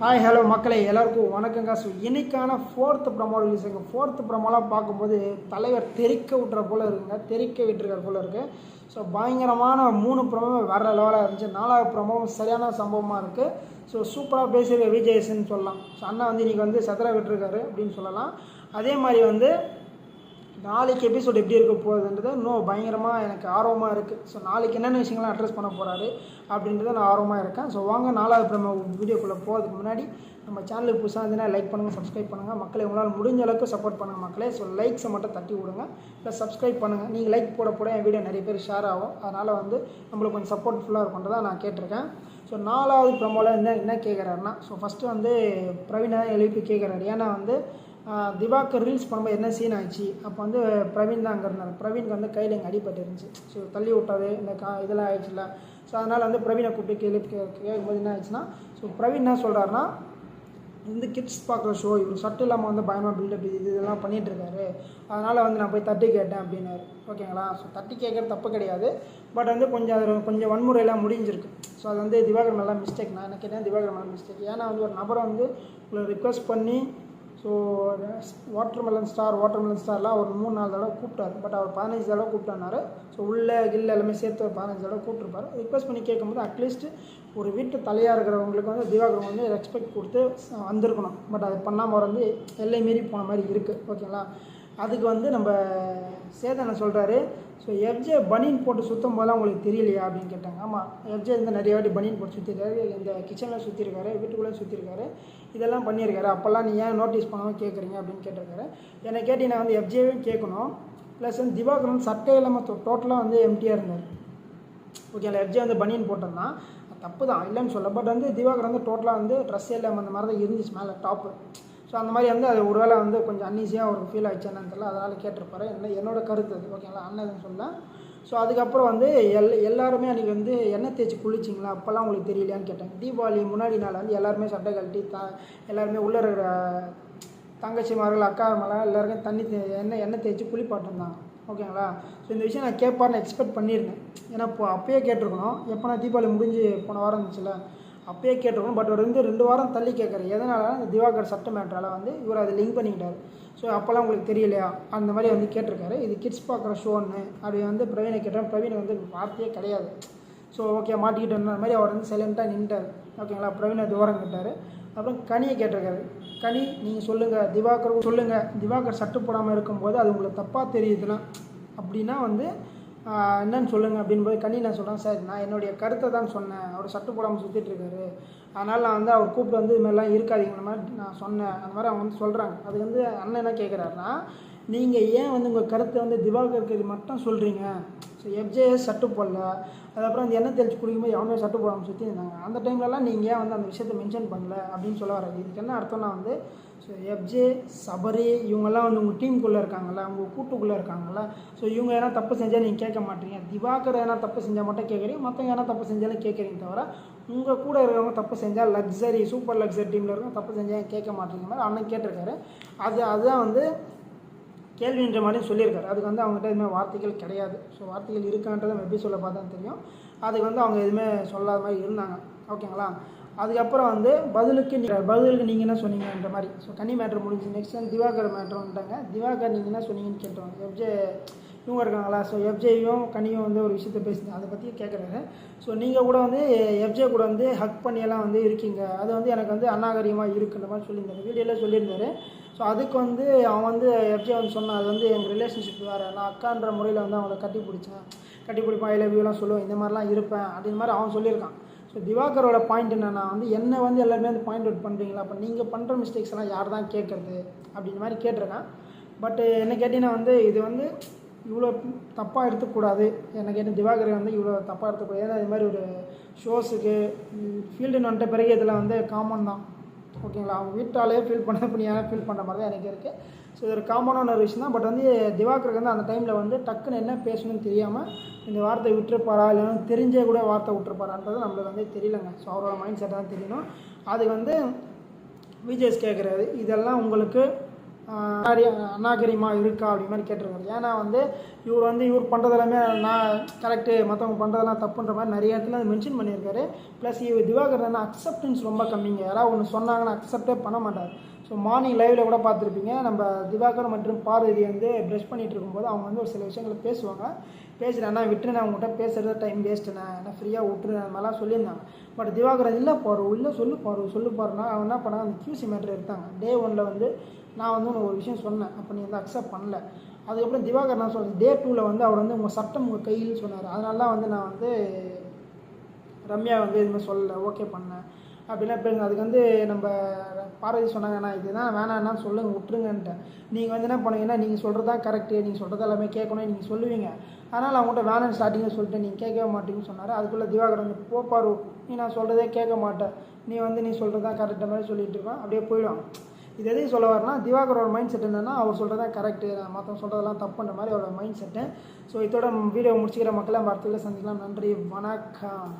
Hi hello மக்களே. எல்லாருக்கும் வணக்கங்க ஸோ இன்னைக்கான ஃபோர்த்து ப்ரமோ ரிலீஸுங்க ஃபோர்த்து ப்ரமோலாம் பார்க்கும்போது தலைவர் தெறிக்க விட்டுற போல இருக்குங்க. தெறிக்க விட்டுருக்கிற போல் இருக்குது ஸோ பயங்கரமான மூணு ப்ரமோ வர லெவலாக இருந்துச்சு. நாலாவது ப்ரமோவும் சரியான சம்பவமாக இருக்குது ஸோ சூப்பராக பேசியிருக்க விஜயசன் சொல்லலாம். ஸோ அண்ணா வந்து இன்றைக்கி வந்து சதுர விட்டுருக்காரு அப்படின்னு சொல்லலாம். அதே மாதிரி வந்து நாளைக்கு எபிசோட் எப்படி இருக்க போகுதுன்றது இன்னும் பயங்கரமாக எனக்கு ஆர்வமாக இருக்குது ஸோ நாளைக்கு என்னென்ன விஷயங்கள்லாம் அட்ரஸ் பண்ண போகிறாரு அப்படின்றத நான் ஆர்வமாக இருக்கேன். ஸோ வாங்க நாலாவது பிரம வீடியோக்குள்ளே போகிறதுக்கு முன்னாடி நம்ம சேனலுக்கு புதுசாக இருந்ததுன்னா லைக் பண்ணுங்கள் சப்ஸ்கிரைப் பண்ணுங்கள் மக்களை உங்களால் முடிஞ்ச அளவுக்கு சப்போர்ட் பண்ணுங்கள் மக்களே. ஸோ லைக்ஸை மட்டும் தட்டி விடுங்க. ப்ளஸ் சப்ஸ்கிரைப் பண்ணுங்கள் நீங்கள் லைக் போட போட என் வீடியோ நிறைய பேர் ஷேர் ஆகும். அதனால் வந்து நம்மளுக்கு கொஞ்சம் சப்போர்ட்ஃபுல்லாக இருக்குன்றதை நான் கேட்டிருக்கேன். ஸோ நாலாவது ப்ரமோவில் என்ன என்ன கேட்குறாருன்னா ஸோ ஃபஸ்ட்டு வந்து பிரவீனை எழுப்பி கேட்குறாரு ஏன்னா வந்து திவாகர் ரீல்ஸ் பண்ணும்போது என்ன சீன் ஆச்சு அப்போ வந்து பிரவீன் தான் அங்கே இருந்தார். பிரவீனுக்கு வந்து கையில் எங்கள் அடிபட்டு இருந்துச்சு. ஸோ தள்ளி விட்டாது இந்த கா இதெல்லாம் ஆயிடுச்சுல ஸோ அதனால் வந்து பிரவீனை கூப்பிட்டு கேள்வி கேட்கும்போது என்ன ஆச்சுன்னா ஸோ பிரவீன் என்ன சொல்கிறாருன்னா இந்த கிட்ஸ் பார்க்குற ஷோ இவர் சட்டு இல்லாமல் வந்து பயமாக பில்டப் இது இதெல்லாம் பண்ணிகிட்ருக்காரு அதனால் வந்து நான் போய் தட்டி கேட்டேன் அப்படின்னாரு. ஓகேங்களா? ஸோ தட்டி கேட்குறது தப்பு கிடையாது. பட் வந்து கொஞ்சம் அது கொஞ்சம் வன்முறையெல்லாம் முடிஞ்சிருக்கு. ஸோ அது வந்து திவாகர் மேலே மிஸ்டேக் நான் என்ன கேட்டேன்? திவாகர் மேலே மிஸ்டேக் ஏன்னா வந்து ஒரு நபரை வந்து உங்களை ரிக்வஸ்ட் பண்ணி ஸோ வாட்டர்மெலன் ஸ்டார் வாட்டர்மெலன் ஸ்டார்லாம் ஒரு மூணு நாலு தடவை கூப்பிட்டாரு. பட் அவர் பதினஞ்சு தடவை கூப்பிட்டானாரு. ஸோ உள்ளே கில்ல எல்லாமே சேர்த்து ஒரு பதினஞ்சு தடவை கூப்பிட்டுருப்பாரு. ரிக்வஸ்ட் பண்ணி கேட்கும்போது அட்லீஸ்ட் ஒரு வீட்டு தலையாக இருக்கிறவங்களுக்கு வந்து திவாகர் வந்து ரெஸ்பெக்ட் கொடுத்து வந்திருக்கணும். பட் அது பண்ணாமல் வந்து எல்லை மீறி போன மாதிரி இருக்குது ஓகேங்களா அதுக்கு வந்து நம்ம சேதனை சொல்கிறாரு ஸோ எஃப்ஜே பனியன் போட்டு சுற்றும் போதெல்லாம் உங்களுக்கு தெரியலையா அப்படின்னு கேட்டாங்க. ஆமாம் எஃப்ஜே வந்து நிறைய வாட்டி பனியன் போட்டு சுற்றிருக்காரு இந்த கிச்சனில் சுற்றிருக்காரு வீட்டுக்குள்ளே சுற்றிருக்காரு இதெல்லாம் பண்ணியிருக்காரு. அப்போல்லாம் நீ ஏன் நோட்டீஸ் பண்ணாமல் கேட்குறீங்க அப்படின்னு கேட்டிருக்காரு. என்னை கேட்டீங்கன்னா வந்து எஃப்ஜேவையும் கேட்கணும் ப்ளஸ் வந்து திவாகரன் சட்டை இல்லாமல் டோட்டலாக வந்து எம்டியாக இருந்தார். ஓகேங்களா எஃப்ஜே வந்து பனியன் போட்டோம்னா தப்பு தான். இல்லைன்னு சொல்ல பட் வந்து திவாகர் வந்து டோட்டலாக வந்து ட்ரெஸ் இல்லாமல் அந்த மாதிரி தான் இருந்துச்சு மேலே டாப்பு ஸோ அந்த மாதிரி வந்து அது ஒருவேளை வந்து கொஞ்சம் அன்னீஸியாக ஒரு ஃபீல் ஆயிடுச்சு என்னன்னு தெரியல. அதனால் கேட்டிருப்பாரு. என்ன என்னோட கருத்து அது. ஓகேங்களா? அண்ணன் எதுவும் சொல்ல ஸோ அதுக்கப்புறம் வந்து எல் எல்லாருமே அன்றைக்கி வந்து எண்ணெய் தேய்ச்சி குளிச்சிங்களா? அப்போல்லாம் உங்களுக்கு தெரியலையான்னு கேட்டாங்க. தீபாவளி முன்னாடி நாள் வந்து எல்லாருமே சட்டை கழட்டி த எல்லாருமே உள்ளே இருக்கிற தங்கச்சிமார்கள் அக்காமார்கள் எல்லாருக்கும் தண்ணி தே எண்ணெய் எண்ணெய் தேய்ச்சி குளிப்பாட்டிருந்தாங்க ஓகேங்களா? ஸோ இந்த விஷயம் நான் கேட்பார்னு எக்ஸ்பெக்ட் பண்ணியிருந்தேன். ஏன்னா இப்போ அப்போயே கேட்டிருக்கணும். எப்போ நான் தீபாவளி முடிஞ்சு போன வாரம் இருந்துச்சுல அப்பயே கேட்டிருக்கணும் பட் அவர் வந்து ரெண்டு வாரம் தள்ளி கேட்குறேன் எதனால? இந்த திவாகர் சட்ட மேட்டரால் வந்து இவர் அதை லிங்க் பண்ணிக்கிட்டார். ஸோ அப்போல்லாம் உங்களுக்கு தெரியலையா? அந்த மாதிரி வந்து கேட்டிருக்காரு. இது கிட்ஸ் பார்க்குற ஷோன்னு அப்படி வந்து பிரவீனை கேட்டேன் பிரவீன் வந்து வார்த்தையே கிடையாது. ஸோ ஓகே மாட்டிக்கிட்டேன் மாதிரி அவர் வந்து சைலண்ட்டாக நின்ட்டார். ஓகேங்களா பிரவீனை தூரம் கேட்டார். அப்புறம் கனியை கேட்டிருக்காரு. கனி நீங்கள் சொல்லுங்கள் திவாகர் சொல்லுங்கள் திவாகர் சட்டு போடாமல் இருக்கும்போது அது உங்களுக்கு தப்பாக தெரியுதுன்னா அப்படின்னா வந்து என்னன்னு சொல்லுங்கள் அப்படின்னு போய் கனி நான் சொல்கிறேன் சார் நான் என்னுடைய கருத்தை தான் சொன்னேன். அவர் சட்டு போடாமல் சுற்றிட்டுருக்காரு அதனால் நான் வந்து அவர் கூப்பிட்டு வந்து இது மாதிரிலாம் இருக்காதீங்கிற மாதிரி நான் சொன்னேன். அந்த மாதிரி அவங்க வந்து சொல்கிறாங்க அது வந்து அண்ணன் என்ன கேட்குறாருன்னா நீங்கள் ஏன் வந்து உங்கள் கருத்தை வந்து திவாகருக்கு இது மட்டும் சொல்கிறீங்க ஸோ எஃப்ஜேஎஸ் சட்டு போடல. அதுக்கப்புறம் அந்த எண்ணெய் தெளிச்சு குடிக்கும்போது எவனே சட்டு போடாமல் சுற்றி இருந்தாங்க. அந்த டைம்லலாம் நீங்கள் ஏன் வந்து அந்த விஷயத்தை மென்ஷன் பண்ணல அப்படின்னு சொல்ல வராது இதுக்கு என்ன அர்த்தம்னா வந்து ஸோ எஃப்ஜே சபரி இவங்கெல்லாம் வந்து உங்கள் டீமுக்குள்ளே இருக்காங்கல்ல உங்கள் கூட்டுக்குள்ளே இருக்காங்கல்ல. ஸோ இவங்க எதனா தப்பு செஞ்சால் நீங்கள் கேட்க மாட்டீங்க. திவாகர் எதனா தப்பு செஞ்சால் மட்டும் கேட்குறீங்க. மற்றவங்க எதனா தப்பு செஞ்சாலும் கேட்குறீங்க தவிர உங்கள் கூட இருக்கிறவங்க தப்பு செஞ்சால் லக்ஸரி சூப்பர் லக்ஸரி டீமில் இருக்கவங்க தப்பு செஞ்சால் கேட்க மாட்டீங்க? மாதிரி அண்ணன் கேட்டிருக்காரு. அது அதுதான் வந்து கேள்வின்ற மாதிரியும் சொல்லியிருக்காரு. அதுக்கு வந்து அவங்ககிட்ட எதுவுமே வார்த்தைகள் கிடையாது. ஸோ வார்த்தைகள் இருக்கான்றதை எப்படி சொல்ல பார்த்தா தெரியும். அதுக்கு வந்து அவங்க எதுவுமே சொல்லாத மாதிரி இருந்தாங்க. ஓகேங்களா? அதுக்கப்புறம் வந்து பதிலுக்கு நீங்கள் பதிலுக்கு நீங்கள் என்ன சொன்னீங்கன்ற மாதிரி. ஸோ கனி மேட்ரு முடிஞ்சு நெக்ஸ்ட் டைம் திவாகர் மேட்ரு வந்துட்டாங்க. திவாகர் நீங்கள் என்ன சொன்னீங்கன்னு கேட்டோம். எஃப்ஜே இவங்க இருக்காங்களா? ஸோ எஃப்ஜேயும் கனியும் வந்து ஒரு விஷயத்த பேசுங்க அதை பற்றி கேட்குறாரு ஸோ நீங்கள் கூட வந்து எஃப்ஜே கூட வந்து ஹக் பண்ணியெல்லாம் வந்து இருக்கீங்க. அது வந்து எனக்கு வந்து அநாகரிகமாக இருக்குன்ற மாதிரி சொல்லியிருந்தாரு. வீடியோவில் சொல்லியிருந்தாரு. ஸோ அதுக்கு வந்து அவன் வந்து எஃப்ஜே வந்து சொன்னான் அது வந்து எங்கள் ரிலேஷன்ஷிப் வேறு. நான் அக்கான்ற முறையில் வந்து அவங்கள கட்டி பிடிச்சேன். கட்டி பிடிப்பான் ஐ லவ் யூலாம் சொல்லுவேன் இந்த மாதிரிலாம் இருப்பேன் அப்படின்னு மாதிரி அவன் சொல்லியிருக்கான். ஸோ திவாகரோட பாயிண்ட் என்னன்னா வந்து என்னை வந்து எல்லாருமே வந்து பாயிண்ட் அவுட் பண்ணுறீங்களா அப்போ நீங்கள் பண்ணுற மிஸ்டேக்ஸ் எல்லாம் யார் தான் கேட்குறது அப்படின்ற மாதிரி கேட்டிருக்கான். பட் என்ன கேட்டிங்கன்னா வந்து இது வந்து இவ்வளோ தப்பாக எடுத்துக்கூடாது. என்ன கேட்டு திவாகர் வந்து இவ்வளோ தப்பாக எடுத்துக்கூடாது. ஏன்னா இது மாதிரி ஒரு ஷோஸுக்கு ஃபீல்டுன்னு வந்துட்ட பிறகு இதில் வந்து காமன் தான். ஓகேங்களா அவங்க வீட்டாலே ஃபீல் பண்ண பண்ணியான ஃபீல் பண்ணுற மாதிரி தான் எனக்கு இருக்குது ஸோ இது ஒரு காமனான ஒரு விஷயம் தான். பட் வந்து திவாகருக்கு வந்து அந்த டைமில் வந்து டக்குன்னு என்ன பேசணும்னு தெரியாமல் இந்த வார்த்தை விட்டுருப்பாரா? இல்லைன்னு தெரிஞ்சே கூட வார்த்தை விட்டுருப்பாரான்றது நம்மளுக்கு வந்து தெரியலங்க. ஸோ அவரோட மைண்ட் செட்டாக தான் தெரியணும். அது வந்து விஜேஸ் கேட்குறாரு இதெல்லாம் உங்களுக்கு அநாகரிகமாக இருக்கா அப்படி மாதிரி கேட்டிருக்காரு ஏன்னா வந்து இவர் வந்து இவர் பண்ணுறது எல்லாமே நான் கரெக்டு மற்றவங்க பண்ணுறதெல்லாம் தப்புன்ற மாதிரி நிறைய இடத்துல மென்ஷன் பண்ணியிருக்காரு. ப்ளஸ் இவர் திவாகரன் அக்செப்டன்ஸ் ரொம்ப கம்மிங்க. யாராவது ஒன்று சொன்னாங்கன்னா அக்செப்டே பண்ண மாட்டார். ஸோ மார்னிங் லைவில் கூட பார்த்துருப்பீங்க. நம்ம திவாகர் மற்றும் பார்வதி வந்து ப்ரெஷ் பண்ணிட்டு இருக்கும்போது அவங்க வந்து ஒரு சில விஷயங்களை பேசுவாங்க. பேசுகிறேன் அண்ணா விட்டுருண்ணே அவங்ககிட்ட பேசுகிறது டைம் வேஸ்ட்டுண்ணே என்ன ஃப்ரீயாக விட்டுரு அந்த மாதிரிலாம் சொல்லியிருந்தாங்க. பட் திவாகரன் இல்லை போகிறோம் இல்லை சொல்லு போகிறோம் சொல்லு பாருன்னா அவன் என்ன பண்ணாங்க அந்த கியூசி மேட்ரு எடுத்தாங்க. டே ஒனில் வந்து நான் வந்து ஒரு விஷயம் சொன்னேன். அப்போ நீ வந்து அக்செப்ட் பண்ணல. அதுக்கப்புறம் திவாகர் நான் சொல்கிறேன் டே டூவில் வந்து அவர் வந்து உங்கள் சட்டம் உங்கள் கையில் சொன்னார். அதனால தான் வந்து நான் வந்து ரம்யா வந்து எதுவுமே சொல்லலை. ஓகே பண்ணேன். அப்படிலாம் இப்போ அதுக்கு வந்து நம்ம பார்வதி சொன்னாங்க நான் இதுதான் வேணாம்னா சொல்லுங்க விட்டுருங்கன்ட்டேன். நீங்கள் வந்து என்ன பண்ணீங்கன்னா நீங்கள் சொல்கிறது தான் கரெக்டு நீங்கள் சொல்கிறது எல்லாமே கேட்கணும் நீங்கள் சொல்லுவீங்க. அதனால் அவங்கள்ட்ட வேணாம் ஸ்டார்டிங்கில் சொல்லிட்டு நீங்கள் கேட்கவே மாட்டீங்கன்னு சொன்னார். அதுக்குள்ளே திவாகர் வந்து போப்பாரு நீ நான் சொல்கிறதே கேட்க மாட்டேன். நீ வந்து நீ சொல்கிறது தான் கரெக்டாக மாதிரி சொல்லிட்டு இருப்பான் அப்படியே போயிடுவான். இது எதையும் சொல்ல வரனா திவாகரோட மைண்ட் செட் என்னென்னா அவர் சொல்கிறது தான் கரெக்டு மற்றவங்க சொல்கிறதெல்லாம் தப்புன்ற மாதிரி அவரோட மைண்ட் செட்டு ஸோ இதோட வீடியோ முடிச்சுக்கிற மக்களை வார்த்தையில் சந்திக்கலாம். நன்றி வணக்கம்.